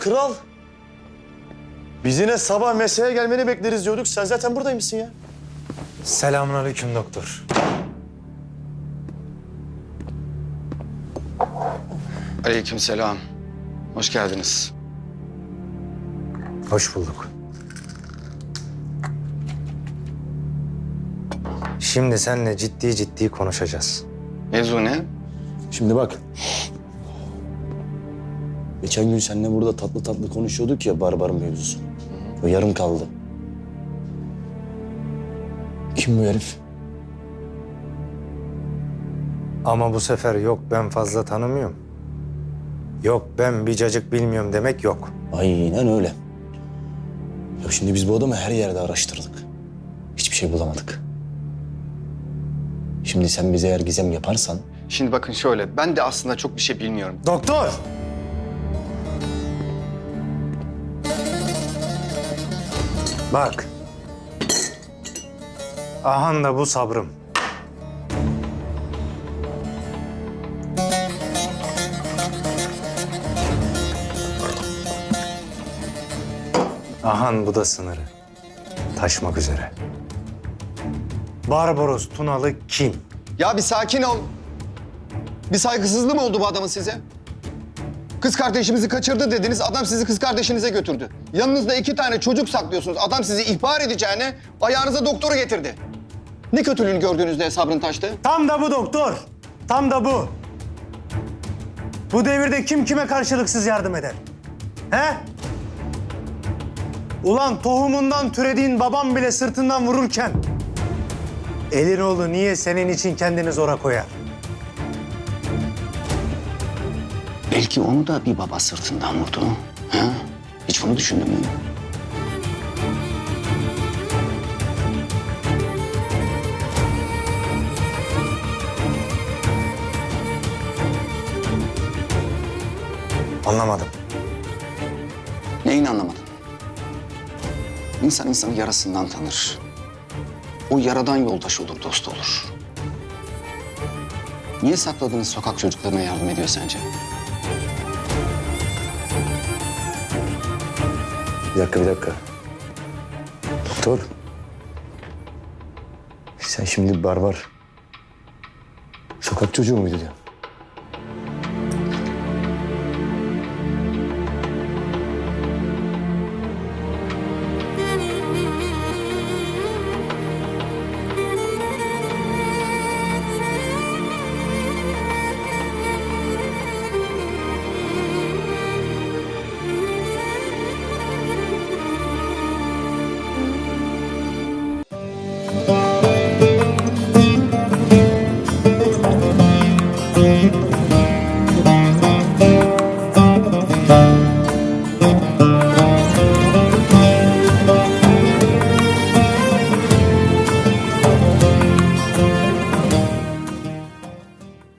kral. Biz yine sabah mesaiye gelmeni bekleriz diyorduk. Sen zaten buradaymışsın ya. Selamünaleyküm doktor. Aleykümselam. Hoş geldiniz. Hoş bulduk. Şimdi seninle ciddi ciddi konuşacağız. Mevzu ne? Şimdi bak. Geçen gün seninle burada tatlı tatlı konuşuyorduk ya barbarın mevzusu. O yarım kaldı. Kim bu herif? Ama bu sefer yok ben fazla tanımıyorum. Yok ben bir cacık bilmiyorum demek yok. Aynen öyle. Ya şimdi biz bu adamı her yerde araştırdık. Hiçbir şey bulamadık. Şimdi sen bize eğer gizem yaparsan... Şimdi bakın şöyle, ben de aslında çok bir şey bilmiyorum. Doktor! Bak. Ahan da bu sabrım. Ahan bu da sınırı. Taşmak üzere. Barbaros Tunalı kim? Ya bir sakin ol. Bir saygısızlığı mı oldu bu adamın size? Kız kardeşimizi kaçırdı dediniz, adam sizi kız kardeşinize götürdü. Yanınızda iki tane çocuk saklıyorsunuz. Adam sizi ihbar edeceğine ayağınıza doktoru getirdi. Ne kötülüğünü gördüğünüzde sabrın taştı? Tam da bu doktor. Tam da bu. Bu devirde kim kime karşılıksız yardım eder? He? Ulan tohumundan türediğin babam bile sırtından vururken... ...elin oğlu niye senin için kendini zora koyar? Belki onu da bir baba sırtından vurdu. Ha? Hiç bunu düşündün mü? Anlamadım. Neyini anlamadın? İnsan insanı yarasından tanır. O yaradan yoldaş olur, dost olur. Niye sakladığınız sokak çocuklarına yardım ediyor sence? Bir dakika, bir dakika. Doktor. Sen şimdi barbar. Sokak çocuğu muydu diyor.